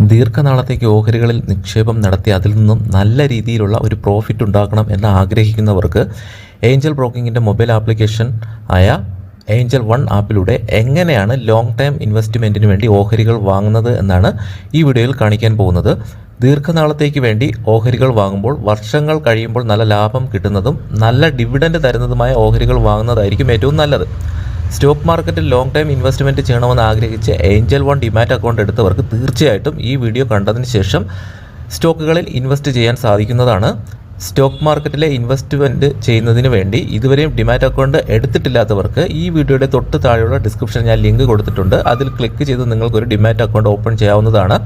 ദീർഘനാളത്തേക്ക് ഓഹരികളിൽ നിക്ഷേപം നടത്തി അതിൽ നിന്നും നല്ല രീതിയിലുള്ള ഒരു പ്രോഫിറ്റ് ഉണ്ടാക്കണം എന്ന് ആഗ്രഹിക്കുന്നവർക്ക് ഏഞ്ചൽ ബ്രോക്കിങ്ങിന്റെ മൊബൈൽ ആപ്ലിക്കേഷൻ ആയ ഏഞ്ചൽ വൺ ആപ്പിലൂടെ എങ്ങനെയാണ് ലോങ് ടൈം ഇൻവെസ്റ്റ്മെന്റിന് വേണ്ടി ഓഹരികൾ വാങ്ങുന്നത് എന്നാണ് ഈ വീഡിയോയിൽ കാണിക്കാൻ പോകുന്നത്. ദീർഘനാളത്തേക്ക് വേണ്ടി ഓഹരികൾ വാങ്ങുമ്പോൾ വർഷങ്ങൾ കഴിയുമ്പോൾ നല്ല ലാഭം കിട്ടുന്നതും നല്ല ഡിവിഡൻഡ് തരുന്നതുമായ ഓഹരികൾ വാങ്ങുന്നതായിരിക്കും ഏറ്റവും നല്ലത്. സ്റ്റോക്ക് മാർക്കറ്റിൽ ലോങ് ടൈം ഇൻവെസ്റ്റ്മെന്റ് ചെയ്യണമെന്ന് ആഗ്രഹിച്ച് ഏഞ്ചൽ വൺ ഡിമാറ്റ് അക്കൗണ്ട് എടുത്തവർക്ക് തീർച്ചയായിട്ടും ഈ വീഡിയോ കണ്ടതിന് ശേഷം സ്റ്റോക്കുകളിൽ ഇൻവെസ്റ്റ് ചെയ്യാൻ സാധിക്കുന്നതാണ്. സ്റ്റോക്ക് മാർക്കറ്റിലെ ഇൻവെസ്റ്റ്മെന്റ് ചെയ്യുന്നതിന് വേണ്ടി ഇതുവരെയും ഡിമാറ്റ് അക്കൗണ്ട് എടുത്തിട്ടില്ലാത്തവർക്ക് ഈ വീഡിയോയുടെ തൊട്ട് താഴെയുള്ള ഡിസ്ക്രിപ്ഷൻ ഞാൻ ലിങ്ക് കൊടുത്തിട്ടുണ്ട്. അതിൽ ക്ലിക്ക് ചെയ്ത് നിങ്ങൾക്കൊരു ഡിമാറ്റ് അക്കൗണ്ട് ഓപ്പൺ ചെയ്യാവുന്നതാണ്.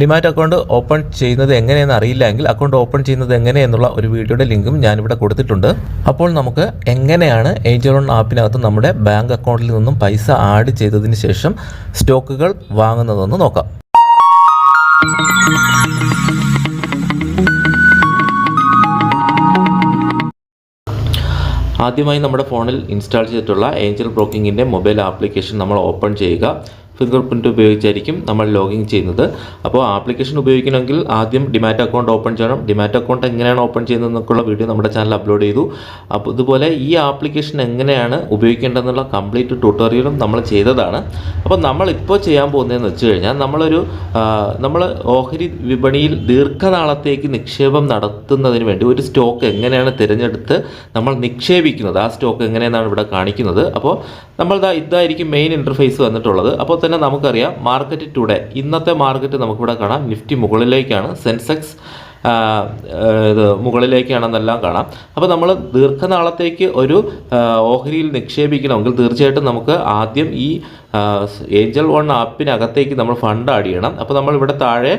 ഡിമാറ്റ് അക്കൗണ്ട് ഓപ്പൺ ചെയ്യുന്നത് എങ്ങനെയെന്ന് അറിയില്ല എങ്കിൽ അക്കൗണ്ട് ഓപ്പൺ ചെയ്യുന്നത് എങ്ങനെയെന്നുള്ള ഒരു വീഡിയോയുടെ ലിങ്കും ഞാനിവിടെ കൊടുത്തിട്ടുണ്ട്. അപ്പോൾ നമുക്ക് എങ്ങനെയാണ് ഏഞ്ചൽ ഓൺ ആപ്പിനകത്ത് നമ്മുടെ ബാങ്ക് അക്കൗണ്ടിൽ നിന്നും പൈസ ആഡ് ചെയ്തതിന് ശേഷം സ്റ്റോക്കുകൾ വാങ്ങുന്നതെന്ന് നോക്കാം. ആദ്യമായി നമ്മുടെ ഫോണിൽ ഇൻസ്റ്റാൾ ചെയ്തിട്ടുള്ള ഏഞ്ചൽ ബ്രോക്കിങ്ങിന്റെ മൊബൈൽ ആപ്ലിക്കേഷൻ നമ്മൾ ഓപ്പൺ ചെയ്യുക. ഫിംഗർ പ്രിന്റ് ഉപയോഗിച്ചായിരിക്കും നമ്മൾ ലോഗിൻ ചെയ്യുന്നത്. അപ്പോൾ ആപ്ലിക്കേഷൻ ഉപയോഗിക്കണമെങ്കിൽ ആദ്യം ഡിമാറ്റ് അക്കൗണ്ട് ഓപ്പൺ ചെയ്യണം. ഡിമാറ്റ് അക്കൗണ്ട് എങ്ങനെയാണ് ഓപ്പൺ ചെയ്യുന്നതെന്നൊക്കെയുള്ള വീഡിയോ നമ്മുടെ ചാനൽ അപ്ലോഡ് ചെയ്തു. അപ്പോൾ ഇതുപോലെ ഈ ആപ്ലിക്കേഷൻ എങ്ങനെയാണ് ഉപയോഗിക്കേണ്ടതെന്നുള്ള കംപ്ലീറ്റ് ട്യൂട്ടോറിയലും നമ്മൾ ചെയ്തതാണ്. അപ്പോൾ നമ്മളിപ്പോൾ ചെയ്യാൻ പോകുന്നതെന്ന് വെച്ച് കഴിഞ്ഞാൽ നമ്മളൊരു നമ്മൾ ഓഹരി വിപണിയിൽ ദീർഘനാളത്തേക്ക് നിക്ഷേപം നടത്തുന്നതിന് വേണ്ടി ഒരു സ്റ്റോക്ക് എങ്ങനെയാണ് തിരഞ്ഞെടുത്ത് നമ്മൾ നിക്ഷേപിക്കുന്നത്. ആ സ്റ്റോക്ക് എങ്ങനെയെന്നാണ് ഇവിടെ കാണിക്കുന്നത്. അപ്പോൾ നമ്മൾ ദാ ഇതായിരിക്കും മെയിൻ ഇന്റർഫേസ് വന്നിട്ടുള്ളത്. അപ്പോൾ തന്നെ നമുക്കറിയാം. മാർക്കറ്റ് ടുഡേ ഇന്നത്തെ മാർക്കറ്റ് നമുക്കിവിടെ കാണാം. നിഫ്റ്റി മുകളിലേക്കാണ്. സെൻസെക്സ് ഇത് മുകളിലേക്കാണെന്നെല്ലാം കാണാം. അപ്പോൾ നമ്മൾ ദീർഘനാളത്തേക്ക് ഒരു ഓഹരിയിൽ നിക്ഷേപിക്കണമെങ്കിൽ തീർച്ചയായിട്ടും നമുക്ക് ആദ്യം ഈ ഏഞ്ചൽ വൺ ആപ്പിനകത്തേക്ക് നമ്മൾ ഫണ്ട് ആഡ് ചെയ്യണം. അപ്പോൾ നമ്മൾ ഇവിടെ താഴെ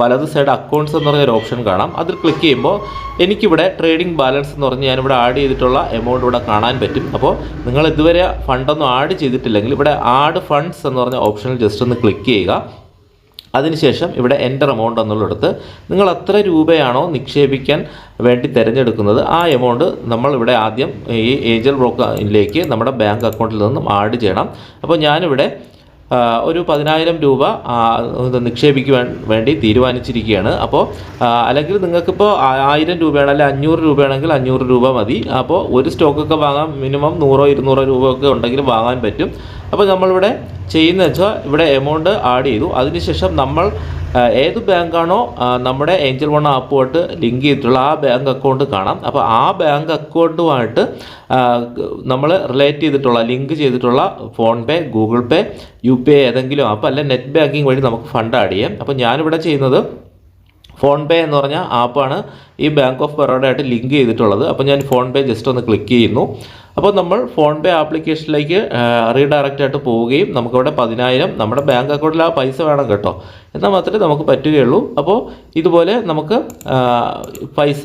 വലത് സൈഡ് അക്കൗണ്ട്സ് എന്ന് പറഞ്ഞൊരു ഓപ്ഷൻ കാണാം. അതിൽ ക്ലിക്ക് ചെയ്യുമ്പോൾ എനിക്കിവിടെ ട്രേഡിംഗ് ബാലൻസ് എന്ന് പറഞ്ഞ് ഞാനിവിടെ ആഡ് ചെയ്തിട്ടുള്ള എമൗണ്ട് ഇവിടെ കാണാൻ പറ്റും. അപ്പോൾ നിങ്ങൾ ഇതുവരെ ഫണ്ടൊന്നും ആഡ് ചെയ്തിട്ടില്ലെങ്കിൽ ഇവിടെ ആഡ് ഫണ്ട്സ് എന്ന് പറഞ്ഞ ഓപ്ഷനിൽ ജസ്റ്റ് ഒന്ന് ക്ലിക്ക് ചെയ്യുക. അതിനുശേഷം ഇവിടെ എന്റർ എമൗണ്ട് എന്നുള്ളിടത്ത് നിങ്ങൾ എത്ര രൂപയാണോ നിക്ഷേപിക്കാൻ വേണ്ടി തിരഞ്ഞെടുക്കുന്നത്? ആ എമൗണ്ട് നമ്മൾ ഇവിടെ ആദ്യം ഈ ഏഞ്ചൽ ബ്രോക്കറിലേക്ക് നമ്മുടെ ബാങ്ക് അക്കൗണ്ടിൽ നിന്നും ആഡ് ചെയ്യണം. അപ്പോൾ ഞാനിവിടെ ഒരു പതിനായിരം രൂപ നിക്ഷേപിക്കുവാൻ വേണ്ടി തീരുമാനിച്ചിരിക്കുകയാണ്. അപ്പോൾ അല്ലെങ്കിൽ നിങ്ങൾക്കിപ്പോൾ ആയിരം രൂപയാണ് അല്ലെങ്കിൽ അഞ്ഞൂറ് രൂപയാണെങ്കിൽ അഞ്ഞൂറ് രൂപ മതി. അപ്പോൾ ഒരു സ്റ്റോക്കൊക്കെ വാങ്ങാൻ മിനിമം നൂറോ ഇരുന്നൂറോ രൂപ ഒക്കെ ഉണ്ടെങ്കിൽ വാങ്ങാൻ പറ്റും. അപ്പോൾ നമ്മളിവിടെ ചെയ്യുന്നത് വെച്ചാൽ ഇവിടെ എമൗണ്ട് ആഡ് ചെയ്തു. അതിനുശേഷം നമ്മൾ ഏത് ബാങ്കാണോ നമ്മുടെ ഏഞ്ചൽ വൺ ആപ്പുമായിട്ട് ലിങ്ക് ചെയ്തിട്ടുള്ള ആ ബാങ്ക് അക്കൗണ്ട് കാണാം. അപ്പോൾ ആ ബാങ്ക് അക്കൗണ്ടുമായിട്ട് നമ്മൾ റിലേറ്റ് ചെയ്തിട്ടുള്ള ലിങ്ക് ചെയ്തിട്ടുള്ള PhonePe Google Pay U P I ഏതെങ്കിലും ആപ്പ് അല്ല നെറ്റ് ബാങ്കിങ് വഴി നമുക്ക് ഫണ്ട് ആഡ് ചെയ്യാം. അപ്പോൾ ഞാനിവിടെ ചെയ്യുന്നത് ഫോൺ പേ എന്ന് പറഞ്ഞ ആപ്പാണ് ഈ ബാങ്ക് ഓഫ് ബറോഡയായിട്ട് ലിങ്ക് ചെയ്തിട്ടുള്ളത്. അപ്പോൾ ഞാൻ ഫോൺ പേ ജസ്റ്റ് ഒന്ന് ക്ലിക്ക് ചെയ്യുന്നു. അപ്പോൾ നമ്മൾ ഫോൺ പേ ആപ്ലിക്കേഷനിലേക്ക് റീഡയറക്റ്റ് ആയിട്ട് പോവുകയും നമുക്കിവിടെ പതിനായിരം നമ്മുടെ ബാങ്ക് അക്കൗണ്ടിൽ ആ പൈസ വേണം കേട്ടോ. എന്നാൽ മാത്രമേ നമുക്ക് പറ്റുകയുള്ളൂ. അപ്പോൾ ഇതുപോലെ നമുക്ക് പൈസ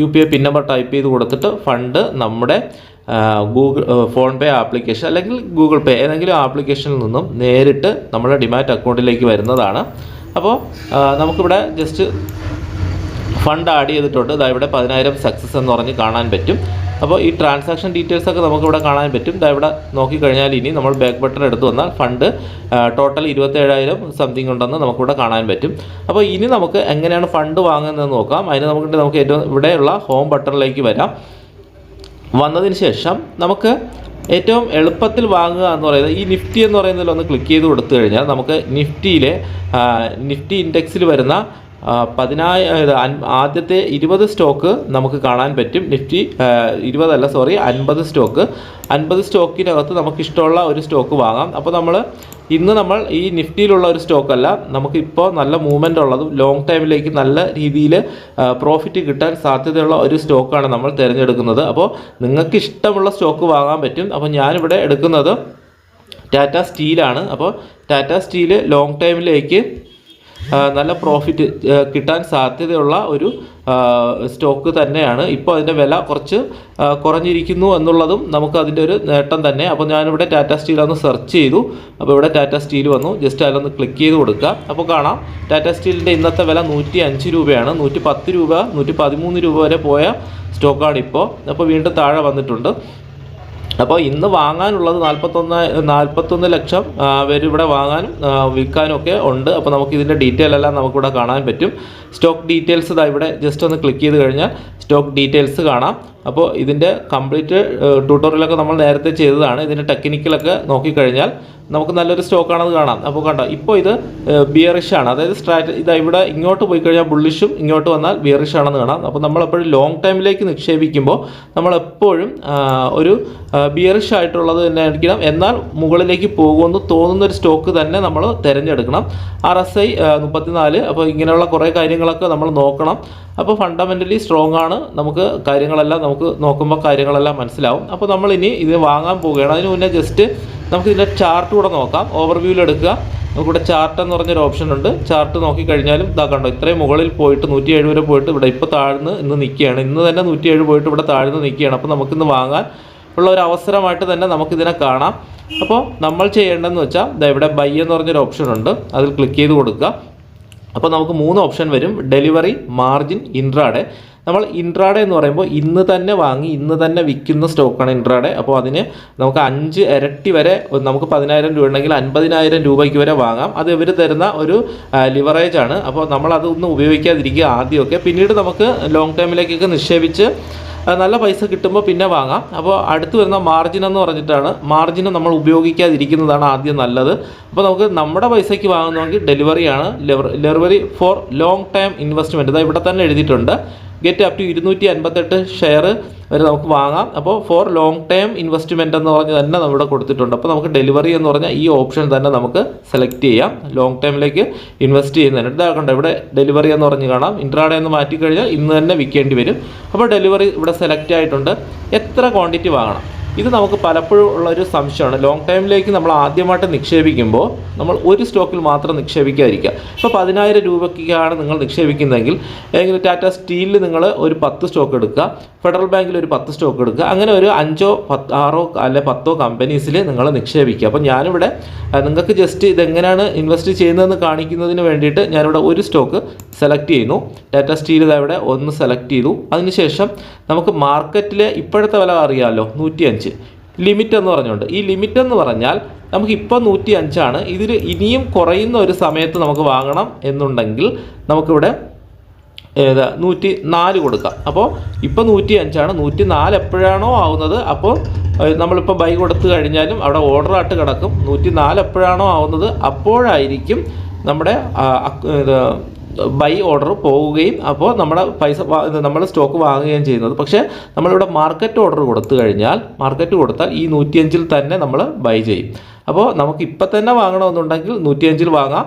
U P I pin number type ചെയ്ത് കൊടുത്തിട്ട് ഫണ്ട് നമ്മുടെ ഗൂഗിൾ ഫോൺ പേ ആപ്ലിക്കേഷൻ അല്ലെങ്കിൽ ഗൂഗിൾ പേ ഏതെങ്കിലും ആപ്ലിക്കേഷനിൽ നിന്നും നേരിട്ട് നമ്മുടെ ഡിമാറ്റ് അക്കൗണ്ടിലേക്ക് വരുന്നതാണ്. അപ്പോൾ നമുക്കിവിടെ ജസ്റ്റ് ഫണ്ട് ആഡ് ചെയ്തിട്ടുണ്ട്. ഇതാ ഇവിടെ പതിനായിരം സക്സസ് എന്ന് പറഞ്ഞ് കാണാൻ പറ്റും. അപ്പോൾ ഈ ട്രാൻസാക്ഷൻ ഡീറ്റെയിൽസ് ഒക്കെ നമുക്കിവിടെ കാണാൻ പറ്റും. ഇതാ ഇവിടെ നോക്കിക്കഴിഞ്ഞാൽ ഇനി നമ്മൾ ബാക്ക് ബട്ടൺ എടുത്ത് വന്നാൽ ഫണ്ട് ടോട്ടൽ ഇരുപത്തേഴായിരം സംതിങ് ഉണ്ടെന്ന് നമുക്കിവിടെ കാണാൻ പറ്റും. അപ്പോൾ ഇനി നമുക്ക് എങ്ങനെയാണ് ഫണ്ട് വാങ്ങുന്നതെന്ന് നോക്കാം. അതിന് നമുക്ക് നമുക്ക് ഏറ്റവും ഇവിടെയുള്ള ഹോം ബട്ടണിലേക്ക് വരാം. വന്നതിന് ശേഷം നമുക്ക് ഏറ്റവും എളുപ്പത്തിൽ വാങ്ങുക എന്ന് പറയുന്നത് ഈ നിഫ്റ്റി എന്ന് പറയുന്നതിൽ ഒന്ന് ക്ലിക്ക് ചെയ്ത് കൊടുത്തു കഴിഞ്ഞാൽ നമുക്ക് നിഫ്റ്റിയിലെ നിഫ്റ്റി ഇൻഡെക്സിൽ വരുന്ന പതിനായ ആദ്യത്തെ ഇരുപത് സ്റ്റോക്ക് നമുക്ക് കാണാൻ പറ്റും. നിഫ്റ്റി ഇരുപതല്ല സോറി അൻപത് സ്റ്റോക്ക്. അൻപത് സ്റ്റോക്കിനകത്ത് നമുക്ക് ഇഷ്ടമുള്ള ഒരു സ്റ്റോക്ക് വാങ്ങാം. അപ്പോൾ നമ്മൾ ഇന്ന് നമ്മൾ ഈ നിഫ്റ്റിയിലുള്ള ഒരു സ്റ്റോക്കല്ല നമുക്കിപ്പോൾ നല്ല മൂവ്മെന്റ് ഉള്ളതും ലോങ് ടൈമിലേക്ക് നല്ല രീതിയിൽ പ്രോഫിറ്റ് കിട്ടാൻ സാധ്യതയുള്ള ഒരു സ്റ്റോക്കാണ് നമ്മൾ തിരഞ്ഞെടുക്കുന്നത്. അപ്പോൾ നിങ്ങൾക്ക് ഇഷ്ടമുള്ള സ്റ്റോക്ക് വാങ്ങാൻ പറ്റും. അപ്പോൾ ഞാനിവിടെ എടുക്കുന്നത് ടാറ്റ സ്റ്റീലാണ്. അപ്പോൾ ടാറ്റ സ്റ്റീൽ ലോങ് ടൈമിലേക്ക് നല്ല പ്രോഫിറ്റ് കിട്ടാൻ സാധ്യതയുള്ള ഒരു സ്റ്റോക്ക് തന്നെയാണ്. ഇപ്പോൾ അതിന്റെ വില കുറച്ച് കുറഞ്ഞിരിക്കുന്നു എന്നുള്ളതും നമുക്ക് അതിന്റെ ഒരു നേട്ടം തന്നെ. അപ്പോൾ ഞാനിവിടെ ടാറ്റ സ്റ്റീൽ ഒന്ന് സെർച്ച് ചെയ്തു. അപ്പോൾ ഇവിടെ ടാറ്റ സ്റ്റീൽ വന്നു. ജസ്റ്റ് അതിലൊന്ന് ക്ലിക്ക് ചെയ്ത് കൊടുക്കുക. അപ്പോൾ കാണാം. ടാറ്റ സ്റ്റീലിന്റെ ഇന്നത്തെ വില നൂറ്റി അഞ്ച് രൂപയാണ്. നൂറ്റി പത്ത് രൂപ നൂറ്റി പതിമൂന്ന് രൂപ വരെ പോയ സ്റ്റോക്കാണ് ഇപ്പോൾ അപ്പോൾ വീണ്ടും താഴെ വന്നിട്ടുണ്ട്. അപ്പോൾ ഇന്ന് വാങ്ങാനുള്ളത് നാൽപ്പത്തൊന്ന് നാൽപ്പത്തൊന്ന് ലക്ഷം പേര് ഇവിടെ വാങ്ങാനും വിൽക്കാനും ഒക്കെ ഉണ്ട്. അപ്പോൾ നമുക്ക് ഇതിന്റെ ഡീറ്റെയിൽ എല്ലാം നമുക്കിവിടെ കാണാൻ പറ്റും. സ്റ്റോക്ക് ഡീറ്റെയിൽസ് ഇതാ ഇവിടെ ജസ്റ്റ് ഒന്ന് ക്ലിക്ക് ചെയ്ത് കഴിഞ്ഞാൽ സ്റ്റോക്ക് ഡീറ്റെയിൽസ് കാണാം. അപ്പോൾ ഇതിന്റെ കംപ്ലീറ്റ് ട്യൂട്ടോറിയലൊക്കെ നമ്മൾ നേരത്തെ ചെയ്തതാണ്. ഇതിന്റെ ടെക്നിക്കലൊക്കെ നോക്കിക്കഴിഞ്ഞാൽ നമുക്ക് നല്ലൊരു സ്റ്റോക്കാണത് കാണാം. അപ്പോൾ കണ്ടോ ഇപ്പോൾ ഇത് ബിയറിഷാണ് അതായത് സ്ട്രാറ്റ ഇത് ഇവിടെ ഇങ്ങോട്ട് പോയി കഴിഞ്ഞാൽ ബുള്ളിഷും ഇങ്ങോട്ട് വന്നാൽ ബിയറിഷാണെന്ന് കാണാം. അപ്പോൾ നമ്മളെപ്പോഴും ലോങ് ടൈമിലേക്ക് നിക്ഷേപിക്കുമ്പോൾ നമ്മളെപ്പോഴും ഒരു ബിയറിഷ് ആയിട്ടുള്ളത് തന്നെ ആയിരിക്കണം. എന്നാൽ മുകളിലേക്ക് പോകുമെന്ന് തോന്നുന്ന ഒരു സ്റ്റോക്ക് തന്നെ നമ്മൾ തിരഞ്ഞെടുക്കണം. ആർ എസ് ഐ മുപ്പത്തിനാല് അപ്പോൾ ഇങ്ങനെയുള്ള കുറേ കാര്യങ്ങളൊക്കെ നമ്മൾ നോക്കണം. അപ്പോൾ ഫണ്ടമെന്റലി സ്ട്രോങ് ആണ്. നമുക്ക് കാര്യങ്ങളെല്ലാം നമുക്ക് നോക്കുമ്പോൾ കാര്യങ്ങളെല്ലാം മനസ്സിലാവും. അപ്പോൾ നമ്മൾ ഇനി ഇത് വാങ്ങാൻ പോവുകയാണ്. അതിന് മുന്നേ ജസ്റ്റ് നമുക്ക് ഇതിന്റെ ചാർട്ട് കൂടെ നോക്കാം. ഓവർവ്യൂവിൽ എടുക്കുക. നമുക്കിവിടെ ചാർട്ട് എന്ന് പറഞ്ഞൊരു ഓപ്ഷൻ ഉണ്ട്. ചാർട്ട് നോക്കിക്കഴിഞ്ഞാലും ഇതാ കണ്ടോ ഇത്രയും മുകളിൽ പോയിട്ട് നൂറ്റി ഏഴ് വരെ പോയിട്ട് ഇവിടെ ഇപ്പോൾ താഴ്ന്ന് ഇന്ന് നിൽക്കുകയാണ് ഇന്ന് തന്നെ നൂറ്റി ഏഴ് പോയിട്ട് ഇവിടെ താഴ്ന്ന് നിൽക്കുകയാണ് അപ്പോൾ നമുക്കിന്ന് വാങ്ങാൻ ഉള്ള ഒരു അവസരമായിട്ട് തന്നെ നമുക്കിതിനെ കാണാം. അപ്പോൾ നമ്മൾ ചെയ്യേണ്ടതെന്ന് വെച്ചാൽ ഇതാ ഇവിടെ ബൈ എന്ന് പറഞ്ഞൊരു ഓപ്ഷൻ ഉണ്ട്. അതിൽ ക്ലിക്ക് ചെയ്ത് കൊടുക്കുക. അപ്പോൾ നമുക്ക് മൂന്ന് ഓപ്ഷൻ വരും. ഡെലിവറി മാർജിൻ ഇൻട്രാഡേ നമ്മൾ ഇൻട്രാഡേ എന്ന് പറയുമ്പോൾ ഇന്ന് തന്നെ വാങ്ങി ഇന്ന് തന്നെ വിൽക്കുന്ന സ്റ്റോക്കാണ് ഇൻട്രാഡേ അപ്പോൾ അതിന് നമുക്ക് അഞ്ച് ഇരട്ടി വരെ നമുക്ക് പതിനായിരം രൂപ ഉണ്ടെങ്കിൽ അൻപതിനായിരം രൂപയ്ക്ക് വരെ വാങ്ങാം. അത് ഇവർ തരുന്ന ഒരു ലിവറേജ് ആണ്. അപ്പോൾ നമ്മൾ അതൊന്നും ഉപയോഗിക്കാതിരിക്കുക ആദ്യമൊക്കെ. പിന്നീട് നമുക്ക് ലോങ് ടൈമിലേക്കൊക്കെ നിക്ഷേപിച്ച് നല്ല പൈസ കിട്ടുമ്പോൾ പിന്നെ വാങ്ങാം. അപ്പോൾ അടുത്ത് വരുന്ന മാർജിൻ എന്ന് പറഞ്ഞിട്ടാണ് മാർജിൻ നമ്മൾ ഉപയോഗിക്കാതിരിക്കുന്നതാണ് ആദ്യം നല്ലത്. അപ്പോൾ നമുക്ക് നമ്മുടെ പൈസയ്ക്ക് വാങ്ങുന്നതെങ്കിൽ ഡെലിവറിയാണ് delivery for long time investment ഇതാ ഇവിടെ തന്നെ എഴുതിയിട്ടുണ്ട്. ഗെറ്റ് അപ് ടു ഇരുന്നൂറ്റി അൻപത്തെട്ട് ഷെയർ വരെ നമുക്ക് വാങ്ങാം. അപ്പോൾ ഫോർ ലോങ് ടൈം ഇൻവെസ്റ്റ്മെന്റ് എന്ന് പറഞ്ഞ് തന്നെ നമ്മുടെ കൊടുത്തിട്ടുണ്ട്. അപ്പോൾ നമുക്ക് ഡെലിവറി എന്ന് പറഞ്ഞാൽ ഈ ഓപ്ഷൻ തന്നെ നമുക്ക് സെലക്ട് ചെയ്യാം. ലോങ് ടൈമിലേക്ക് ഇൻവെസ്റ്റ് ചെയ്യുന്നതിന്. ഇതാ കണ്ടോ ഇവിടെ ഡെലിവറി എന്ന് പറഞ്ഞ് കാണാം. ഇൻട്രാഡേ എന്ന് മാറ്റിക്കഴിഞ്ഞാൽ ഇന്ന് തന്നെ വിൽക്കേണ്ടി വരും. അപ്പോൾ ഡെലിവറി ഇവിടെ സെലക്ട് ആയിട്ടുണ്ട്. എത്ര ക്വാണ്ടിറ്റി വാങ്ങണം? ഇത് നമുക്ക് പലപ്പോഴും ഉള്ള ഒരു സംശയമാണ്. ലോങ് ടൈമിലേക്ക് നമ്മൾ ആദ്യമായിട്ട് നിക്ഷേപിക്കുമ്പോൾ നമ്മൾ ഒരു സ്റ്റോക്കിൽ മാത്രം നിക്ഷേപിക്കാതിരിക്കുക. ഇപ്പോൾ പതിനായിരം രൂപയ്ക്കാണ് നിങ്ങൾ നിക്ഷേപിക്കുന്നതെങ്കിൽ ഏതെങ്കിലും ടാറ്റ സ്റ്റീലിൽ നിങ്ങൾ ഒരു പത്ത് സ്റ്റോക്ക് എടുക്കുക ഫെഡറൽ ബാങ്കിൽ ഒരു പത്ത് സ്റ്റോക്ക് എടുക്കുക അങ്ങനെ ഒരു അഞ്ചോ പത്ത് ആറോ അല്ലെ പത്തോ കമ്പനീസിൽ നിങ്ങൾ നിക്ഷേപിക്കുക. അപ്പോൾ ഞാനിവിടെ നിങ്ങൾക്ക് ജസ്റ്റ് ഇതെങ്ങനെയാണ് ഇൻവെസ്റ്റ് ചെയ്യുന്നതെന്ന് കാണിക്കുന്നതിന് വേണ്ടിയിട്ട് ഞാനിവിടെ ഒരു സ്റ്റോക്ക് സെലക്ട് ചെയ്യുന്നു. ടാറ്റ സ്റ്റീൽ ഇവിടെ ഒന്ന് സെലക്ട് ചെയ്തു. അതിനുശേഷം നമുക്ക് മാർക്കറ്റിലെ ഇപ്പോഴത്തെ വില അറിയാമല്ലോ നൂറ്റി അഞ്ച് ലിമിറ്റ് എന്ന് പറഞ്ഞുകൊണ്ട്. ഈ ലിമിറ്റ് എന്ന് പറഞ്ഞാൽ നമുക്ക് ഇപ്പോൾ നൂറ്റി അഞ്ചാണ് ഇതിൽ ഇനിയും കുറയുന്ന ഒരു സമയത്ത് നമുക്ക് വാങ്ങണം എന്നുണ്ടെങ്കിൽ നമുക്കിവിടെ ഏതാ നൂറ്റി നാല് കൊടുക്കാം. അപ്പോൾ ഇപ്പോൾ നൂറ്റി അഞ്ചാണ് നൂറ്റി നാല് എപ്പോഴാണോ ആവുന്നത് അപ്പോൾ നമ്മളിപ്പോൾ ബൈ കൊടുത്ത് കഴിഞ്ഞാലും അവിടെ ഓർഡറായിട്ട് കിടക്കും. നൂറ്റി നാല് എപ്പോഴാണോ ആവുന്നത് അപ്പോഴായിരിക്കും നമ്മുടെ ബൈ ഓർഡർ പോവുകയും അപ്പോൾ നമ്മുടെ പൈസ നമ്മൾ സ്റ്റോക്ക് വാങ്ങുകയും ചെയ്യുന്നത്. പക്ഷേ നമ്മളിവിടെ മാർക്കറ്റ് ഓർഡർ കൊടുത്തു കഴിഞ്ഞാൽ മാർക്കറ്റ് കൊടുത്താൽ ഈ നൂറ്റിയഞ്ചിൽ തന്നെ നമ്മൾ ബൈ ചെയ്യും. അപ്പോൾ നമുക്ക് ഇപ്പം തന്നെ വാങ്ങണമെന്നുണ്ടെങ്കിൽ നൂറ്റിയഞ്ചിൽ വാങ്ങാം.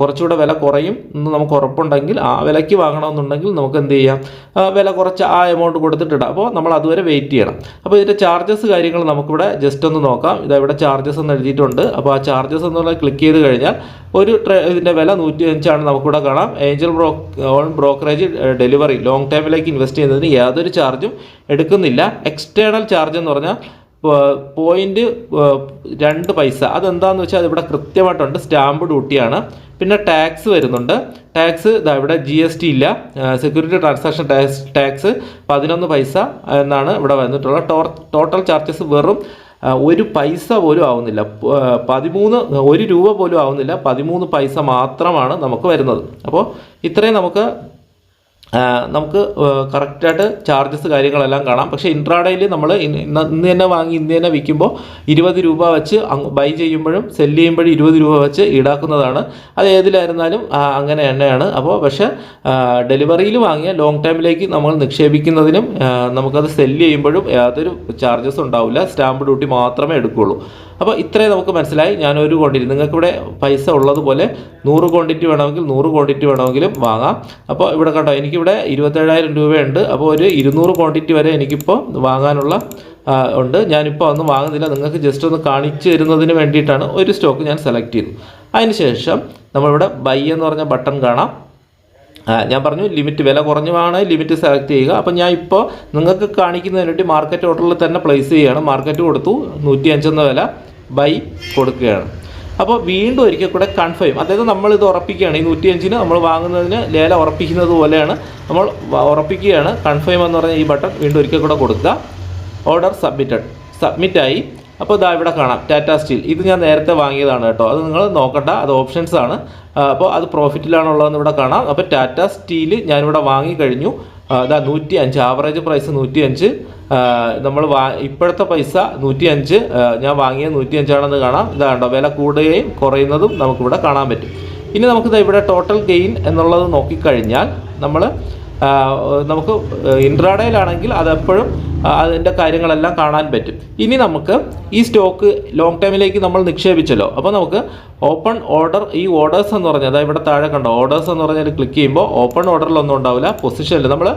കുറച്ചുകൂടെ വില കുറയും എന്ന് നമുക്ക് ഉറപ്പുണ്ടെങ്കിൽ ആ വിലയ്ക്ക് വാങ്ങണമെന്നുണ്ടെങ്കിൽ നമുക്ക് എന്ത് ചെയ്യാം? വില കുറച്ച് ആ എമൗണ്ട് കൊടുത്തിട്ടിടാം അപ്പോൾ നമ്മൾ അതുവരെ വെയിറ്റ് ചെയ്യണം. അപ്പോൾ ഇതിന്റെ ചാർജസ് കാര്യങ്ങൾ നമുക്കിവിടെ ജസ്റ്റ് ഒന്ന് നോക്കാം. ഇതാ ഇവിടെ ചാർജസ് എന്ന് എഴുതിയിട്ടുണ്ട്. അപ്പോൾ ആ ചാർജസ് എന്നുള്ള ക്ലിക്ക് ചെയ്ത് കഴിഞ്ഞാൽ ഒരു ഇതിന്റെ വില നൂറ്റി അഞ്ചാണ് നമുക്കിവിടെ കാണാം. Angel bro on brokerage delivery long ടൈമിലേക്ക് ഇൻവെസ്റ്റ് ചെയ്യുന്നതിന് യാതൊരു ചാർജും എടുക്കുന്നില്ല. എക്സ്റ്റേണൽ ചാർജ് എന്ന് പറഞ്ഞാൽ പോയിന്റ് രണ്ട് പൈസ. അതെന്താണെന്ന് വെച്ചാൽ അതിവിടെ കൃത്യമായിട്ടുണ്ട്. സ്റ്റാമ്പ് ഡ്യൂട്ടിയാണ്. പിന്നെ ടാക്സ് വരുന്നുണ്ട്. ടാക്സ് ഇതാ ഇവിടെ ജി എസ് ടി ഇല്ല. സെക്യൂരിറ്റി ട്രാൻസാക്ഷൻ ടാക്സ് ടാക്സ് പതിനൊന്ന് പൈസ എന്നാണ് ഇവിടെ വന്നിട്ടുള്ളത്. ടോർ- ടോട്ടൽ ചാർജസ് വെറും ഒരു പൈസ പോലും ആവുന്നില്ല. പതിമൂന്ന് ഒരു രൂപ പോലും ആവുന്നില്ല. പതിമൂന്ന് പൈസ മാത്രമാണ് നമുക്ക് വരുന്നത്. അപ്പോൾ ഇത്രയും നമുക്ക് നമുക്ക് കറക്റ്റായിട്ട് ചാർജസ് കാര്യങ്ങളെല്ലാം കാണാം. പക്ഷേ ഇൻട്രാഡേയിൽ നമ്മൾ ഇന്ന് തന്നെ വാങ്ങി ഇന്ന് തന്നെ വിൽക്കുമ്പോൾ ഇരുപത് രൂപ വെച്ച് ബൈ ചെയ്യുമ്പോഴും സെല്ല് ചെയ്യുമ്പോഴും ഇരുപത് രൂപ വെച്ച് ഈടാക്കുന്നതാണ്. അത് ഏതിലായിരുന്നാലും അങ്ങനെ തന്നെയാണ്. അപ്പോൾ പക്ഷേ ഡെലിവറിയിൽ വാങ്ങിയ ലോങ് ടൈമിലേക്ക് നമ്മൾ നിക്ഷേപിക്കുന്നതിനും നമുക്കത് സെല്ല് ചെയ്യുമ്പോഴും യാതൊരു ചാർജസ് ഉണ്ടാവില്ല. സ്റ്റാമ്പ് ഡ്യൂട്ടി മാത്രമേ എടുക്കുകയുള്ളൂ അപ്പോൾ ഇത്രയും നമുക്ക് മനസ്സിലായി. ഞാൻ ഒരു ക്വാണ്ടിറ്റി നിങ്ങൾക്കിവിടെ പൈസ ഉള്ളതുപോലെ നൂറ് ക്വാണ്ടിറ്റി വേണമെങ്കിൽ നൂറ് ക്വാണ്ടിറ്റി വേണമെങ്കിലും വാങ്ങാം. അപ്പോൾ ഇവിടെ കണ്ടോ എനിക്കിവിടെ ഇരുപത്തേഴായിരം രൂപയുണ്ട്. അപ്പോൾ ഒരു ഇരുന്നൂറ് ക്വാണ്ടിറ്റി വരെ എനിക്കിപ്പോൾ വാങ്ങാനുള്ള ഉണ്ട്. ഞാനിപ്പോൾ ഒന്നും വാങ്ങുന്നില്ല. നിങ്ങൾക്ക് ജസ്റ്റ് ഒന്ന് കാണിച്ചു തരുന്നതിന് വേണ്ടിയിട്ടാണ് ഒരു സ്റ്റോക്ക് ഞാൻ സെലക്ട് ചെയ്തു അതിനുശേഷം നമ്മളിവിടെ ബൈ എന്ന് പറഞ്ഞ ബട്ടൺ കാണാം. ഞാൻ പറഞ്ഞു ലിമിറ്റ് വില കുറഞ്ഞുമാണ് ലിമിറ്റ് സെലക്ട് ചെയ്യുക. അപ്പം ഞാൻ ഇപ്പോൾ നിങ്ങൾക്ക് കാണിക്കുന്നതിന് വേണ്ടി മാർക്കറ്റ് ഓർഡറിൽ തന്നെ പ്ലേസ് ചെയ്യുകയാണ്. മാർക്കറ്റ് കൊടുത്തു നൂറ്റി അഞ്ചെന്ന വില. ബൈ കൊടുക്കുകയാണ്. അപ്പോൾ വീണ്ടും ഒരിക്കൽ കൂടെ കൺഫേം അതായത് നമ്മൾ ഇത് ഉറപ്പിക്കുകയാണ്. ഈ നൂറ്റി അഞ്ചിന് നമ്മൾ വാങ്ങുന്നതിന് ലേല ഉറപ്പിക്കുന്നത് പോലെയാണ്. നമ്മൾ ഉറപ്പിക്കുകയാണ്. കൺഫേം എന്ന് പറഞ്ഞ ഈ ബട്ടൺ വീണ്ടും ഒരിക്കൽ കൂടെ കൊടുക്കുക. ഓർഡർ സബ്മിറ്റഡ് സബ്മിറ്റായി അപ്പോൾ ഇതാ ഇവിടെ കാണാം. ടാറ്റ സ്റ്റീൽ ഇത് ഞാൻ നേരത്തെ വാങ്ങിയതാണ് കേട്ടോ. അത് നിങ്ങൾ നോക്കണ്ട. അത് ഓപ്ഷൻസ് ആണ്. അപ്പോൾ അത് പ്രോഫിറ്റിലാണുള്ളതെന്ന് ഇവിടെ കാണാം. അപ്പോൾ ടാറ്റ സ്റ്റീൽ ഞാനിവിടെ വാങ്ങിക്കഴിഞ്ഞു. അതാ നൂറ്റി അഞ്ച് ആവറേജ് പ്രൈസ് നൂറ്റി അഞ്ച് നമ്മൾ വാ ഇപ്പോഴത്തെ പൈസ നൂറ്റി അഞ്ച് ഞാൻ വാങ്ങിയ നൂറ്റി അഞ്ചാണെന്ന് കാണാം ഇതാണ്ടോ വില കൂടുകയും കുറയുന്നതും നമുക്കിവിടെ കാണാൻ പറ്റും. ഇനി നമുക്കിത് ഇവിടെ ടോട്ടൽ ഗെയിൻ എന്നുള്ളത് നോക്കിക്കഴിഞ്ഞാൽ നമ്മൾ നമുക്ക് ഇൻട്രാഡേയിലാണെങ്കിൽ അതെപ്പോഴും അതിന്റെ കാര്യങ്ങളെല്ലാം കാണാൻ പറ്റും. ഇനി നമുക്ക് ഈ സ്റ്റോക്ക് ലോങ് ടൈമിലേക്ക് നമ്മൾ നിക്ഷേപിച്ചല്ലോ. അപ്പോൾ നമുക്ക് ഓപ്പൺ ഓർഡർ ഈ ഓർഡേഴ്സ് എന്ന് പറഞ്ഞാൽ അതായത് ഇവിടെ താഴെ കണ്ടോ ഓർഡേഴ്സ് എന്ന് പറഞ്ഞാൽ ക്ലിക്ക് ചെയ്യുമ്പോൾ ഓപ്പൺ ഓർഡറിലൊന്നും ഉണ്ടാവില്ല പൊസിഷനിൽ നമ്മൾ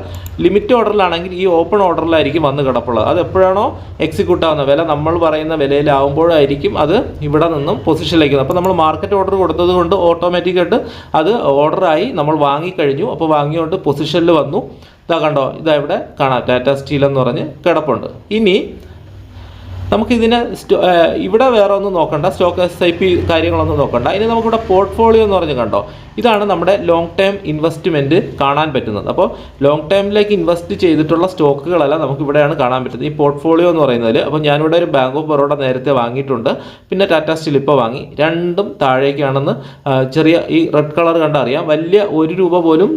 ലിമിറ്റ് ഓർഡറിലാണെങ്കിൽ ഈ ഓപ്പൺ ഓർഡറിലായിരിക്കും വന്ന് കിടപ്പുള്ളത്. അത് എപ്പോഴാണോ എക്സിക്യൂട്ട് ആവുന്ന വില നമ്മൾ പറയുന്ന വിലയിലാവുമ്പോഴായിരിക്കും അത് ഇവിടെ നിന്നും പൊസിഷനിലേക്ക് അപ്പോൾ നമ്മൾ മാർക്കറ്റ് ഓർഡർ കൊടുത്തത് കൊണ്ട് ഓട്ടോമാറ്റിക്കായിട്ട് അത് ഓർഡറായി നമ്മൾ വാങ്ങിക്കഴിഞ്ഞു. അപ്പോൾ വാങ്ങിയോണ്ട് പൊസിഷനിൽ വന്നു. ഇതാ കണ്ടോ ഇതാ ഇവിടെ കാണാം. ടാറ്റ സ്റ്റീൽ എന്ന് പറഞ്ഞ് കിടപ്പുണ്ട്. ഇനി നമുക്കിതിനെ ഇവിടെ വേറെ ഒന്നും നോക്കണ്ട സ്റ്റോക്ക് എസ് ഐ പി കാര്യങ്ങളൊന്നും നോക്കണ്ട. ഇനി നമുക്കിവിടെ പോർട്ട്ഫോളിയോ എന്ന് പറഞ്ഞ് കണ്ടോ? ഇതാണ് നമ്മുടെ ലോങ് ടേം ഇൻവെസ്റ്റ്മെന്റ് കാണാൻ പറ്റുന്നത്. അപ്പോൾ ലോങ് ടൈമിലേക്ക് ഇൻവെസ്റ്റ് ചെയ്തിട്ടുള്ള സ്റ്റോക്കുകളെല്ലാം നമുക്ക് ഇവിടെയാണ് കാണാൻ പറ്റുന്നത്. ഈ പോർട്ട്ഫോളിയോ എന്ന് പറയുന്നതിൽ അപ്പോൾ ഞാനിവിടെ ഒരു ബാങ്ക് ഓഫ് ബറോഡ നേരത്തെ വാങ്ങിയിട്ടുണ്ട്. പിന്നെ ടാറ്റാ സ്റ്റീൽ ഇപ്പോൾ വാങ്ങി. രണ്ടും താഴേക്കാണെന്ന് ചെറിയ ഈ റെഡ് കളർ കണ്ടറിയാം വലിയ ഒരു രൂപ പോലും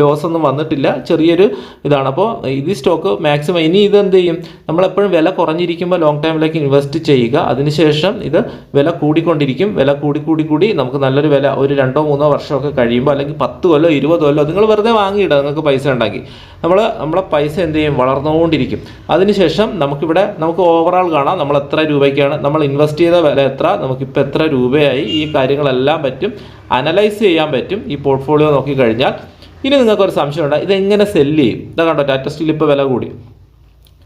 ലോസ് ഒന്നും വന്നിട്ടില്ല. ചെറിയൊരു ഇതാണ്. അപ്പോൾ ഇത് സ്റ്റോക്ക് മാക്സിമം ഇനി ഇത് എന്ത് ചെയ്യും? നമ്മളെപ്പോഴും വില കുറഞ്ഞിരിക്കുമ്പോൾ ലോങ് ടൈമിലേക്ക് ഇൻവെസ്റ്റ് ചെയ്യുക. അതിനുശേഷം ഇത് വില കൂടിക്കൊണ്ടിരിക്കും. വില കൂടി കൂടി കൂടി നമുക്ക് നല്ലൊരു വില ഒരു രണ്ടോ മൂന്നോ വർഷമൊക്കെ കഴിയുമ്പോൾ അല്ലെങ്കിൽ പത്ത് കൊല്ലോ ഇരുപത് കൊല്ലോ നിങ്ങൾ വെറുതെ വാങ്ങിയിടുക നിങ്ങൾക്ക് പൈസ ഉണ്ടാക്കി. നമ്മൾ നമ്മളെ പൈസ എന്ത് ചെയ്യും? വളർന്നുകൊണ്ടിരിക്കും. അതിനുശേഷം നമുക്കിവിടെ നമുക്ക് ഓവറോൾ കാണാം. നമ്മൾ എത്ര രൂപയ്ക്കാണ് നമ്മൾ ഇൻവെസ്റ്റ് ചെയ്ത വില എത്ര നമുക്കിപ്പോൾ എത്ര രൂപയായി ഈ കാര്യങ്ങളെല്ലാം പറ്റും. അനലൈസ് ചെയ്യാൻ പറ്റും. ഈ പോർട്ട്ഫോളിയോ നോക്കിക്കഴിഞ്ഞാൽ. ഇനി നിങ്ങൾക്കൊരു സംശയമുണ്ട്. ഇതെങ്ങനെ സെല്ല് ചെയ്യും? ഇതാ കണ്ടോ ടാറ്റ സ്റ്റീൽ ഇപ്പോൾ വില കൂടി.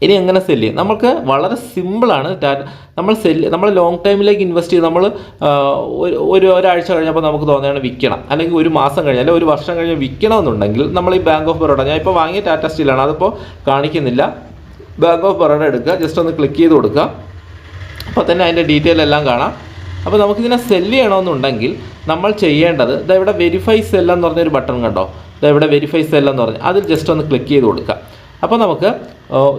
ഇനി എങ്ങനെ സെല്ല് ചെയ്യും? നമുക്ക് വളരെ സിമ്പിളാണ് നമ്മൾ സെല്ല് നമ്മൾ ലോങ് ടൈമിലേക്ക് ഇൻവെസ്റ്റ് ചെയ്ത് നമ്മൾ ഒരു ഒരു ഒരാഴ്ച കഴിഞ്ഞപ്പോൾ നമുക്ക് തോന്നുകയാണ് വിൽക്കണം. അല്ലെങ്കിൽ ഒരു മാസം കഴിഞ്ഞ് അല്ലെങ്കിൽ ഒരു വർഷം കഴിഞ്ഞ് വിൽക്കണമെന്നുണ്ടെങ്കിൽ നമ്മൾ ഈ ബാങ്ക് ഓഫ് ബറോഡ ഞാൻ ഇപ്പോൾ വാങ്ങിയ ടാറ്റ സ്റ്റീലാണ് അതിപ്പോൾ കാണിക്കുന്നില്ല. ബാങ്ക് ഓഫ് ബറോഡ എടുക്കുക. ജസ്റ്റ് ഒന്ന് ക്ലിക്ക് ചെയ്ത് കൊടുക്കുക. അപ്പോൾ തന്നെ അതിന്റെ ഡീറ്റെയിൽ എല്ലാം കാണാം. അപ്പോൾ നമുക്കിതിനെ സെല്ല് ചെയ്യണമെന്നുണ്ടെങ്കിൽ നമ്മൾ ചെയ്യേണ്ടത് ഇതാ ഇവിടെ വെരിഫൈ സെല്ലെന്ന് പറഞ്ഞൊരു ബട്ടൺ കണ്ടോ? ഇതാ ഇവിടെ വെരിഫൈ സെല്ലെന്ന് പറഞ്ഞ് അതിൽ ജസ്റ്റ് ഒന്ന് ക്ലിക്ക് ചെയ്ത് കൊടുക്കുക. അപ്പോൾ നമുക്ക്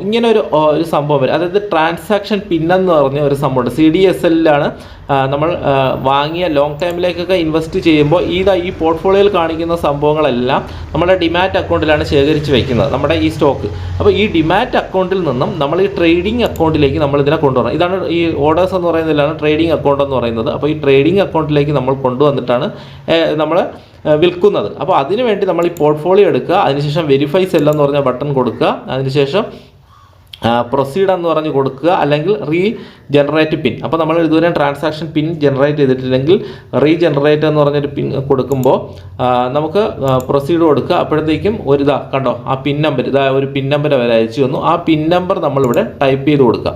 ഇങ്ങനെ ഒരു ഒരു സംഭവം വരും. അതായത് ട്രാൻസാക്ഷൻ പിന്നെന്ന് പറഞ്ഞ ഒരു സംഭവമുണ്ട്. സി ഡി എസ് എല്ലിലാണ് നമ്മൾ വാങ്ങിയ ലോങ് ടൈമിലേക്കൊക്കെ ഇൻവെസ്റ്റ് ചെയ്യുമ്പോൾ ഇതാ ഈ പോർട്ട്ഫോളിയോയിൽ കാണിക്കുന്ന സംഭവങ്ങളെല്ലാം നമ്മുടെ ഡിമാറ്റ് അക്കൗണ്ടിലാണ് ശേഖരിച്ച് വെക്കുന്നത്. നമ്മുടെ ഈ സ്റ്റോക്ക് അപ്പോൾ ഈ ഡിമാറ്റ് അക്കൗണ്ടിൽ നിന്നും നമ്മൾ ഈ ട്രേഡിംഗ് അക്കൗണ്ടിലേക്ക് നമ്മൾ ഇതിനെ കൊണ്ടുവരണം. ഇതാണ് ഈ ഓർഡേഴ്സ് എന്ന് പറയുന്നതിലാണ് ട്രേഡിംഗ് അക്കൗണ്ട് എന്ന് പറയുന്നത്. അപ്പോൾ ഈ ട്രേഡിംഗ് അക്കൗണ്ടിലേക്ക് നമ്മൾ കൊണ്ടുവന്നിട്ടാണ് നമ്മൾ വിൽക്കുന്നത്. അപ്പോൾ അതിനുവേണ്ടി നമ്മൾ ഈ പോർട്ട്ഫോളിയോ എടുക്കുക. അതിനുശേഷം വെരിഫൈ സെല്ലെന്ന് പറഞ്ഞ ബട്ടൺ കൊടുക്കുക. അതിനുശേഷം പ്രൊസീഡ് എന്ന് പറഞ്ഞ് കൊടുക്കുക അല്ലെങ്കിൽ റീ ജനറേറ്റ് പിൻ അപ്പോൾ നമ്മൾ ഇതുവരെ ട്രാൻസാക്ഷൻ പിൻ ജനറേറ്റ് ചെയ്തിട്ടില്ലെങ്കിൽ റീ ജനറേറ്റ് എന്ന് പറഞ്ഞൊരു പിൻ കൊടുക്കുമ്പോൾ നമുക്ക് പ്രൊസീഡ് കൊടുക്കുക. അപ്പോഴത്തേക്കും ഒരു ഇതാ കണ്ടോ ആ പിൻ നമ്പർ ഇതാ ഒരു പിൻ നമ്പർ വരെ അയച്ചു തന്നു. ആ പിൻ നമ്പർ നമ്മളിവിടെ ടൈപ്പ് ചെയ്ത് കൊടുക്കുക.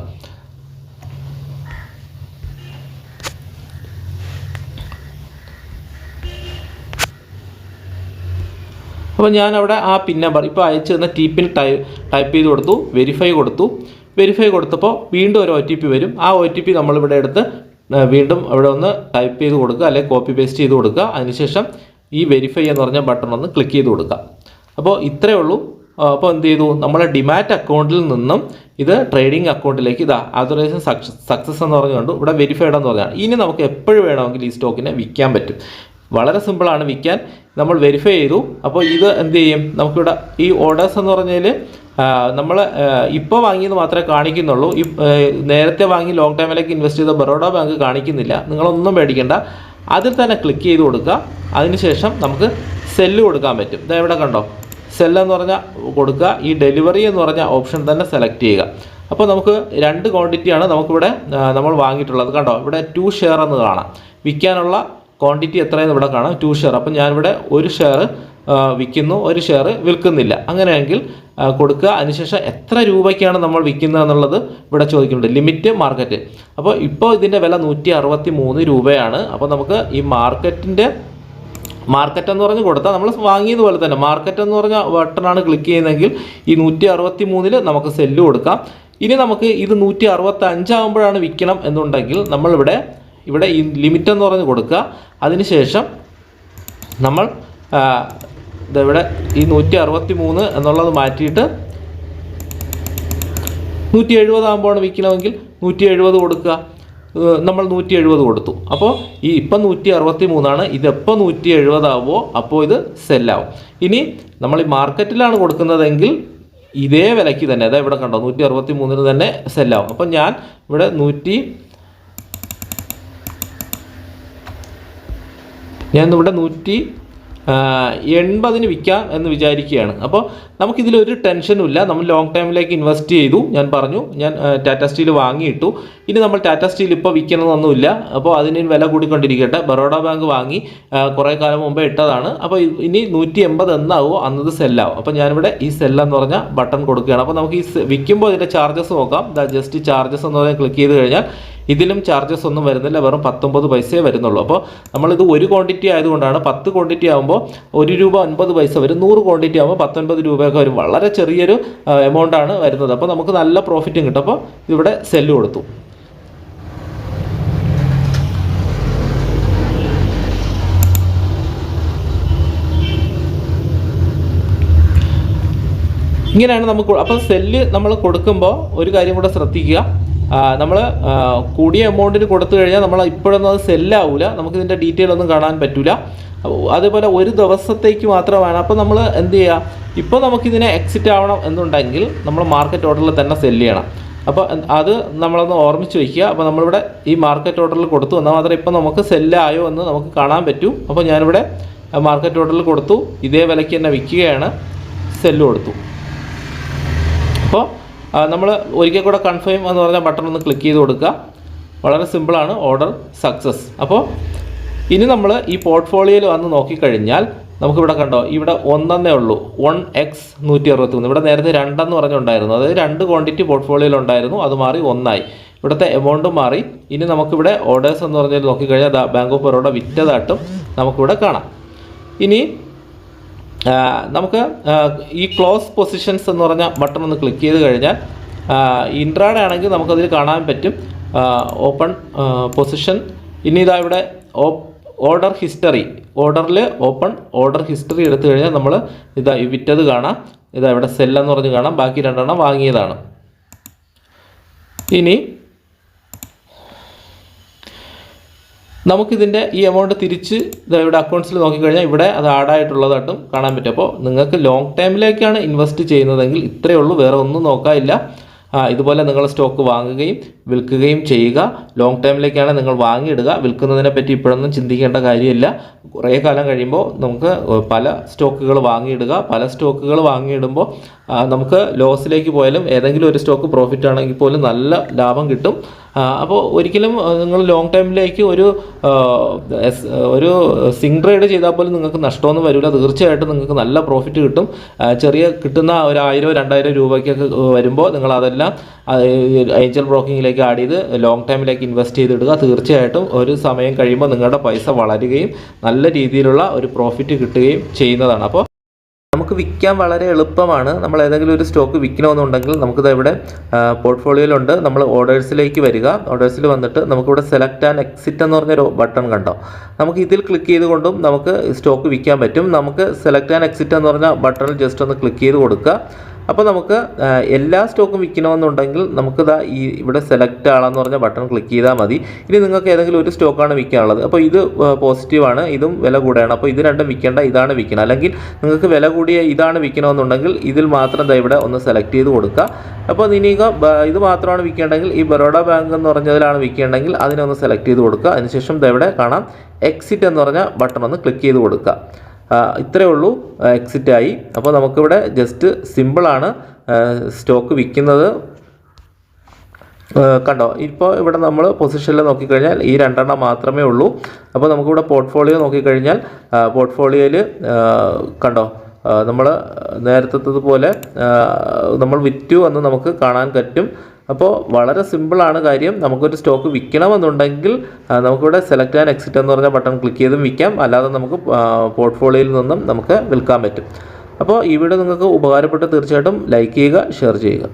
അപ്പോൾ ഞാൻ അവിടെ ആ പിൻ നമ്പർ ഇപ്പോൾ അയച്ചു തന്ന ടി പിൻ ടൈ ടൈപ്പ് ചെയ്ത് കൊടുത്തു വെരിഫൈ കൊടുത്തു. വെരിഫൈ കൊടുത്തപ്പോൾ വീണ്ടും ഒരു ഒ ടി പി വരും. ആ ഒ ടി പി നമ്മളിവിടെ എടുത്ത് വീണ്ടും അവിടെ ഒന്ന് ടൈപ്പ് ചെയ്ത് കൊടുക്കുക അല്ലെങ്കിൽ കോപ്പി പേസ്റ്റ് ചെയ്ത് കൊടുക്കുക. അതിനുശേഷം ഈ വെരിഫൈ എന്ന് പറഞ്ഞ ബട്ടൺ ഒന്ന് ക്ലിക്ക് ചെയ്ത് കൊടുക്കുക. അപ്പോൾ ഇത്രയേ ഉള്ളൂ. അപ്പോൾ എന്ത് ചെയ്തു? നമ്മളെ ഡിമാറ്റ് അക്കൗണ്ടിൽ നിന്നും ഇത് ട്രേഡിംഗ് അക്കൗണ്ടിലേക്ക് ഇതാ അതോറൈസേഷൻ സക്സസ് സക്സസ് എന്ന് പറഞ്ഞുകൊണ്ട് ഇവിടെ വെരിഫൈഡ് എന്ന് പറഞ്ഞാണ് ഇനി നമുക്ക് എപ്പോഴും വേണമെങ്കിൽ ഈ സ്റ്റോക്കിനെ വിൽക്കാൻ പറ്റും. വളരെ സിമ്പിളാണ് വിൽക്കാൻ. നമ്മൾ വെരിഫൈ ചെയ്തു. അപ്പോൾ ഇത് എന്ത് ചെയ്യും? നമുക്കിവിടെ ഈ ഓർഡേഴ്സ് എന്ന് പറഞ്ഞാൽ നമ്മൾ ഇപ്പോൾ വാങ്ങിയത് മാത്രമേ കാണിക്കുന്നുള്ളൂ. നേരത്തെ വാങ്ങി ലോങ് ടൈമിലേക്ക് ഇൻവെസ്റ്റ് ചെയ്ത ബറോഡ ബാങ്ക് കാണിക്കുന്നില്ല. നിങ്ങളൊന്നും പേടിക്കേണ്ട. അതിൽ തന്നെ ക്ലിക്ക് ചെയ്ത് കൊടുക്കുക. അതിനുശേഷം നമുക്ക് സെല്ല് കൊടുക്കാൻ പറ്റും. ഇതാ ഇവിടെ കണ്ടോ? സെല്ലെന്ന് പറഞ്ഞാൽ കൊടുക്കുക. ഈ ഡെലിവറി എന്ന് പറഞ്ഞ ഓപ്ഷൻ തന്നെ സെലക്ട് ചെയ്യുക. അപ്പോൾ നമുക്ക് രണ്ട് ക്വാണ്ടിറ്റിയാണ് നമുക്കിവിടെ നമ്മൾ വാങ്ങിയിട്ടുള്ളത്. കണ്ടോ? ഇവിടെ ടു ഷെയർ എന്ന് കാണാം. വിൽക്കാനുള്ള ക്വാണ്ടിറ്റി എത്രയെന്ന് ഇവിടെ കാണാം. ടു ഷെയർ അപ്പം ഞാനിവിടെ ഒരു ഷെയർ വിൽക്കുന്നു ഒരു ഷെയർ വിൽക്കുന്നില്ല. അങ്ങനെയെങ്കിൽ കൊടുക്കുക. അതിനുശേഷം എത്ര രൂപയ്ക്കാണ് നമ്മൾ വിൽക്കുന്നത് എന്നുള്ളത് ഇവിടെ ചോദിക്കുന്നുണ്ട്. ലിമിറ്റ് മാർക്കറ്റ് അപ്പോൾ ഇപ്പോൾ ഇതിന്റെ വില നൂറ്റി അറുപത്തി മൂന്ന് രൂപയാണ്. അപ്പോൾ നമുക്ക് ഈ മാർക്കറ്റിന്റെ മാർക്കറ്റ് എന്ന് പറഞ്ഞ് കൊടുത്താൽ നമ്മൾ വാങ്ങിയതുപോലെ തന്നെ. മാർക്കറ്റ് എന്ന് പറഞ്ഞ ബട്ടണാണ് ക്ലിക്ക് ചെയ്യുന്നതെങ്കിൽ ഈ നൂറ്റി അറുപത്തി മൂന്നിൽ നമുക്ക് സെല്ല് കൊടുക്കാം. ഇനി നമുക്ക് ഇത് നൂറ്റി അറുപത്തി അഞ്ചാകുമ്പോഴാണ് വിൽക്കണം എന്നുണ്ടെങ്കിൽ നമ്മളിവിടെ ഇവിടെ ഈ ലിമിറ്റ് എന്ന് പറഞ്ഞ് കൊടുക്കുക. അതിനുശേഷം നമ്മൾ ഇവിടെ ഈ നൂറ്റി അറുപത്തി മൂന്ന് എന്നുള്ളത് മാറ്റിയിട്ട് നൂറ്റി എഴുപതാകുമ്പോഴാണ് വിൽക്കണമെങ്കിൽ നൂറ്റി എഴുപത് കൊടുക്കുക നമ്മൾ നൂറ്റി എഴുപത് കൊടുത്തു. അപ്പോൾ ഈ ഇപ്പം നൂറ്റി അറുപത്തി മൂന്നാണ് ഇതെപ്പോൾ നൂറ്റി എഴുപതാവുമോ അപ്പോൾ ഇത് സെല്ലാവും. ഇനി നമ്മൾ ഈ മാർക്കറ്റിലാണ് കൊടുക്കുന്നതെങ്കിൽ ഇതേ വിലയ്ക്ക് തന്നെ അതായത് ഇവിടെ കണ്ടോ നൂറ്റി അറുപത്തി മൂന്നിന് തന്നെ സെല്ലാവും. അപ്പം ഞാൻ ഇവിടെ നൂറ്റി ഞാൻ ഇവിടെ നൂറ്റി എൺപതിന് വിൽക്കാം എന്ന് വിചാരിക്കുകയാണ്. അപ്പോൾ നമുക്കിതിലൊരു ടെൻഷനും ഇല്ല. നമ്മൾ ലോങ് ടൈമിലേക്ക് ഇൻവെസ്റ്റ് ചെയ്തു. ഞാൻ പറഞ്ഞു. ഞാൻ ടാറ്റ സ്റ്റീൽ വാങ്ങിയിട്ടു. ഇനി നമ്മൾ ടാറ്റ സ്റ്റീൽ ഇപ്പോൾ വിൽക്കണമെന്നൊന്നുമില്ല അപ്പോൾ അതിന് വില കൂടിക്കൊണ്ടിരിക്കട്ടെ. ബറോഡ ബാങ്ക് വാങ്ങി കുറേ കാലം മുമ്പേ ഇട്ടതാണ്. അപ്പോൾ ഇനി നൂറ്റി എൺപത് എന്നാവോ അന്നത് സെല്ലാവും. അപ്പോൾ ഞാനിവിടെ ഈ സെല്ലെന്ന് പറഞ്ഞ ബട്ടൺ കൊടുക്കുകയാണ്. അപ്പോൾ നമുക്ക് ഈ വിൽക്കുമ്പോൾ ഇതിന്റെ ചാർജസ് നോക്കാം. ജസ്റ്റ് ചാർജസ് എന്ന് പറഞ്ഞാൽ ക്ലിക്ക് ചെയ്ത് കഴിഞ്ഞാൽ ഇതിലും ചാർജസ് ഒന്നും വരുന്നില്ല. വെറും പത്തൊമ്പത് പൈസയേ വരുന്നുള്ളൂ. അപ്പോൾ നമ്മളിത് ഒരു ക്വാണ്ടിറ്റി ആയതുകൊണ്ടാണ് പത്ത് ക്വാണ്ടിറ്റി ആകുമ്പോൾ ഒരു രൂപ ഒൻപത് പൈസ വരും. നൂറ് ക്വാണ്ടിറ്റി ആകുമ്പോൾ പത്തൊൻപത് രൂപയൊക്കെ വരും. വളരെ ചെറിയൊരു എമൗണ്ടാണ് വരുന്നത്. അപ്പോൾ നമുക്ക് നല്ല പ്രോഫിറ്റും കിട്ടും. അപ്പോൾ ഇവിടെ സെല്ല് കൊടുത്തു. ഇങ്ങനെയാണ് നമുക്ക് അപ്പോൾ സെല്ല് നമ്മൾ കൊടുക്കുമ്പോൾ ഒരു കാര്യം കൂടെ ശ്രദ്ധിക്കുക. നമ്മൾ കൂടിയ എമൗണ്ടിന് കൊടുത്തു കഴിഞ്ഞാൽ നമ്മൾ ഇപ്പോഴൊന്നും അത് സെല്ലാവില്ല നമുക്കിതിന്റെ ഡീറ്റെയിൽ ഒന്നും കാണാൻ പറ്റില്ല അതേപോലെ ഒരു ദിവസത്തേക്ക് മാത്രമാണ്. അപ്പോൾ നമ്മൾ എന്ത് ചെയ്യുക ഇപ്പോൾ നമുക്കിതിനെ എക്സിറ്റ് ആവണം എന്നുണ്ടെങ്കിൽ നമ്മൾ മാർക്കറ്റ് ഓർഡറിൽ തന്നെ സെല്ല് ചെയ്യണം. അപ്പോൾ അത് നമ്മളൊന്ന് ഓർമ്മിച്ച് വയ്ക്കുക അപ്പോൾ നമ്മളിവിടെ ഈ മാർക്കറ്റ് ഓർഡറിൽ കൊടുത്തു. എന്നാൽ മാത്രമേ ഇപ്പോൾ നമുക്ക് സെല്ലായോ എന്ന് നമുക്ക് കാണാൻ പറ്റൂ. അപ്പോൾ ഞാനിവിടെ മാർക്കറ്റ് ഓർഡറിൽ കൊടുത്തു. ഇതേ വിലയ്ക്ക് തന്നെ വിൽക്കുകയാണ്. സെല്ല് കൊടുത്തു. അപ്പോൾ നമ്മൾ ഒരിക്കൽ കൂടെ കൺഫേം എന്ന് പറഞ്ഞ ബട്ടൺ ഒന്ന് ക്ലിക്ക് ചെയ്ത് കൊടുക്കുക വളരെ സിമ്പിളാണ് ഓർഡർ സക്സസ് അപ്പോൾ ഇനി നമ്മൾ ഈ പോർട്ട്ഫോളിയോയിൽ വന്ന് നോക്കിക്കഴിഞ്ഞാൽ നമുക്കിവിടെ കണ്ടോ ഇവിടെ ഒന്നെന്നേ ഉള്ളൂ. വൺ എക്സ് നൂറ്റി അറുപത്തി മൂന്ന് ഇവിടെ നേരത്തെ രണ്ടെന്ന് പറഞ്ഞുണ്ടായിരുന്നു. അതായത് രണ്ട് ക്വാണ്ടിറ്റി പോർട്ട്ഫോളിയോയിൽ ഉണ്ടായിരുന്നു. അത് മാറി ഒന്നായി. ഇവിടുത്തെ എമൗണ്ടും മാറി. ഇനി നമുക്കിവിടെ ഓർഡേഴ്സ് എന്ന് പറഞ്ഞാൽ നോക്കിക്കഴിഞ്ഞാൽ ബാങ്ക് ഓഫ് ബറോഡ വിറ്റതായിട്ടും നമുക്കിവിടെ കാണാം. ഇനി നമുക്ക് ഈ ക്ലോസ് പൊസിഷൻസ് എന്ന് പറഞ്ഞ ബട്ടൺ ഒന്ന് ക്ലിക്ക് ചെയ്ത് കഴിഞ്ഞാൽ ഇൻട്രാഡ് ആണെങ്കിൽ നമുക്കതിൽ കാണാൻ പറ്റും. ഓപ്പൺ പൊസിഷൻ ഇനി ഇതാ ഇവിടെ ഓർഡർ ഹിസ്റ്ററി ഓർഡറിൽ ഓപ്പൺ ഓർഡർ ഹിസ്റ്ററി എടുത്തു കഴിഞ്ഞാൽ നമ്മൾ ഇതാ വിറ്റത് കാണാം. ഇതാ ഇവിടെ സെല്ലെന്ന് പറഞ്ഞ് കാണാം. ബാക്കി രണ്ടെണ്ണം വാങ്ങിയതാണ്. ഇനി നമുക്കിതിന്റെ ഈ എമൗണ്ട് തിരിച്ച് ഇവിടെ അക്കൗണ്ട്സിൽ നോക്കിക്കഴിഞ്ഞാൽ ഇവിടെ അത് ആഡായിട്ടുള്ളതായിട്ടും കാണാൻ പറ്റും. അപ്പോൾ നിങ്ങൾക്ക് ലോങ് ടൈമിലേക്കാണ് ഇൻവെസ്റ്റ് ചെയ്യുന്നതെങ്കിൽ ഇത്രയേ ഉള്ളൂ വേറെ ഒന്നും നോക്കാനില്ല. ഇതുപോലെ നിങ്ങൾ സ്റ്റോക്ക് വാങ്ങുകയും വിൽക്കുകയും ചെയ്യുക. ലോങ് ടൈമിലേക്കാണ് നിങ്ങൾ വാങ്ങിയിടുക. വിൽക്കുന്നതിനെ പറ്റി ഇപ്പോഴൊന്നും ചിന്തിക്കേണ്ട കാര്യമില്ല. കുറേ കാലം കഴിയുമ്പോൾ നമുക്ക് പല സ്റ്റോക്കുകൾ വാങ്ങിയിടുക. പല സ്റ്റോക്കുകൾ വാങ്ങിയിടുമ്പോൾ നമുക്ക് ലോസിലേക്ക് പോയാലും ഏതെങ്കിലും ഒരു സ്റ്റോക്ക് പ്രോഫിറ്റ് ആണെങ്കിൽ പോലും നല്ല ലാഭം കിട്ടും. അപ്പോൾ ഒരിക്കലും നിങ്ങൾ ലോങ് ടൈമിലേക്ക് ഒരു ഒരു സിംഗ് ട്രേഡ് ചെയ്താൽ പോലും നിങ്ങൾക്ക് നഷ്ടമൊന്നും വരില്ല. തീർച്ചയായിട്ടും നിങ്ങൾക്ക് നല്ല പ്രോഫിറ്റ് കിട്ടും. ചെറിയ കിട്ടുന്ന ഒരു ആയിരം രണ്ടായിരം രൂപയ്ക്കൊക്കെ വരുമ്പോൾ നിങ്ങൾ അതെല്ലാം ഏഞ്ചൽ ബ്രോക്കിങ്ങിലേക്ക് ആഡ് ചെയ്ത് ലോങ് ടൈമിലേക്ക് ഇൻവെസ്റ്റ് ചെയ്തിടുക. തീർച്ചയായിട്ടും ഒരു സമയം കഴിയുമ്പോൾ നിങ്ങളുടെ പൈസ വളരുകയും നല്ല രീതിയിലുള്ള ഒരു പ്രോഫിറ്റ് കിട്ടുകയും ചെയ്യുന്നതാണ്. അപ്പോൾ നമുക്ക് വിൽക്കാൻ വളരെ എളുപ്പമാണ്. നമ്മൾ ഏതെങ്കിലും ഒരു സ്റ്റോക്ക് വിൽക്കണമെന്നുണ്ടെങ്കിൽ നമുക്കിത് ഇവിടെ പോർട്ട്ഫോളിയോയിലുണ്ട്. നമ്മൾ ഓർഡേഴ്സിലേക്ക് വരിക. ഓർഡേഴ്സിൽ വന്നിട്ട് നമുക്കിവിടെ സെലക്ട് ആൻഡ് എക്സിറ്റ് എന്ന് പറഞ്ഞൊരു ബട്ടൺ കണ്ടോ? നമുക്ക് ഇതിൽ ക്ലിക്ക് ചെയ്തുകൊണ്ടും നമുക്ക് സ്റ്റോക്ക് വിൽക്കാൻ പറ്റും. നമുക്ക് സെലക്ട് ആൻഡ് എക്സിറ്റ് എന്ന് പറഞ്ഞ ബട്ടണിൽ ജസ്റ്റ് ഒന്ന് ക്ലിക്ക് ചെയ്ത് കൊടുക്കുക. അപ്പോൾ നമുക്ക് എല്ലാ സ്റ്റോക്കും വിൽക്കണമെന്നുണ്ടെങ്കിൽ നമുക്ക് ഇതാ ഈ ഇവിടെ സെലക്ട് ആളെന്ന് പറഞ്ഞ ബട്ടൺ ക്ലിക്ക് ചെയ്താൽ മതി. ഇനി നിങ്ങൾക്ക് ഏതെങ്കിലും ഒരു സ്റ്റോക്കാണ് വിൽക്കാനുള്ളത്. അപ്പോൾ ഇത് പോസിറ്റീവാണ് ഇതും വില കൂടെയാണ്. അപ്പോൾ ഇത് രണ്ടും വിൽക്കേണ്ട ഇതാണ് വിൽക്കണം അല്ലെങ്കിൽ നിങ്ങൾക്ക് വില കൂടിയ ഇതാണ് വിൽക്കണമെന്നുണ്ടെങ്കിൽ ഇതിൽ മാത്രം ദാ ഇവിടെ ഒന്ന് സെലക്ട് ചെയ്ത് കൊടുക്കുക. അപ്പോൾ ഇനി ഇത് മാത്രമാണ് വിൽക്കേണ്ടെങ്കിൽ ഈ ബറോഡ ബാങ്ക് എന്ന് പറഞ്ഞതിലാണ് വിൽക്കേണ്ടെങ്കിൽ അതിനെ ഒന്ന് സെലക്ട് ചെയ്ത് കൊടുക്കുക. അതിനുശേഷം ദാ ഇവിടെ കാണാം എക്സിറ്റ് എന്ന് പറഞ്ഞ ബട്ടൺ ഒന്ന് ക്ലിക്ക് ചെയ്ത് കൊടുക്കുക. ഇത്രയേ ഉള്ളൂ എക്സിറ്റ് ആയി. അപ്പോൾ നമുക്കിവിടെ ജസ്റ്റ് സിമ്പിളാണ് സ്റ്റോക്ക് വിൽക്കുന്നത്. കണ്ടോ? ഇപ്പോൾ ഇവിടെ നമ്മൾ പൊസിഷനിൽ നോക്കിക്കഴിഞ്ഞാൽ ഈ രണ്ടെണ്ണം മാത്രമേ ഉള്ളൂ. അപ്പോൾ നമുക്കിവിടെ പോർട്ട്ഫോളിയോ നോക്കിക്കഴിഞ്ഞാൽ പോർട്ട്ഫോളിയോയിൽ കണ്ടോ? നമ്മൾ നേരത്തെ പോലെ നമ്മൾ വിറ്റു എന്ന് നമുക്ക് കാണാൻ പറ്റും. അപ്പോൾ വളരെ സിമ്പിളാണ് കാര്യം. നമുക്കൊരു സ്റ്റോക്ക് വിൽക്കണമെന്നുണ്ടെങ്കിൽ നമുക്കിവിടെ സെലക്ട് ആൻഡ് എക്സിറ്റ് എന്ന് പറഞ്ഞ ബട്ടൺ ക്ലിക്ക് ചെയ്തും വിൽക്കാം. അല്ലാതെ നമുക്ക് പോർട്ട്ഫോളിയോയിൽ നിന്നും നമുക്ക് വിൽക്കാൻ പറ്റും. അപ്പോൾ ഈ വീഡിയോ നിങ്ങൾക്ക് ഉപകാരപ്പെട്ട് തീർച്ചയായിട്ടും ലൈക്ക് ചെയ്യുക ഷെയർ ചെയ്യുക.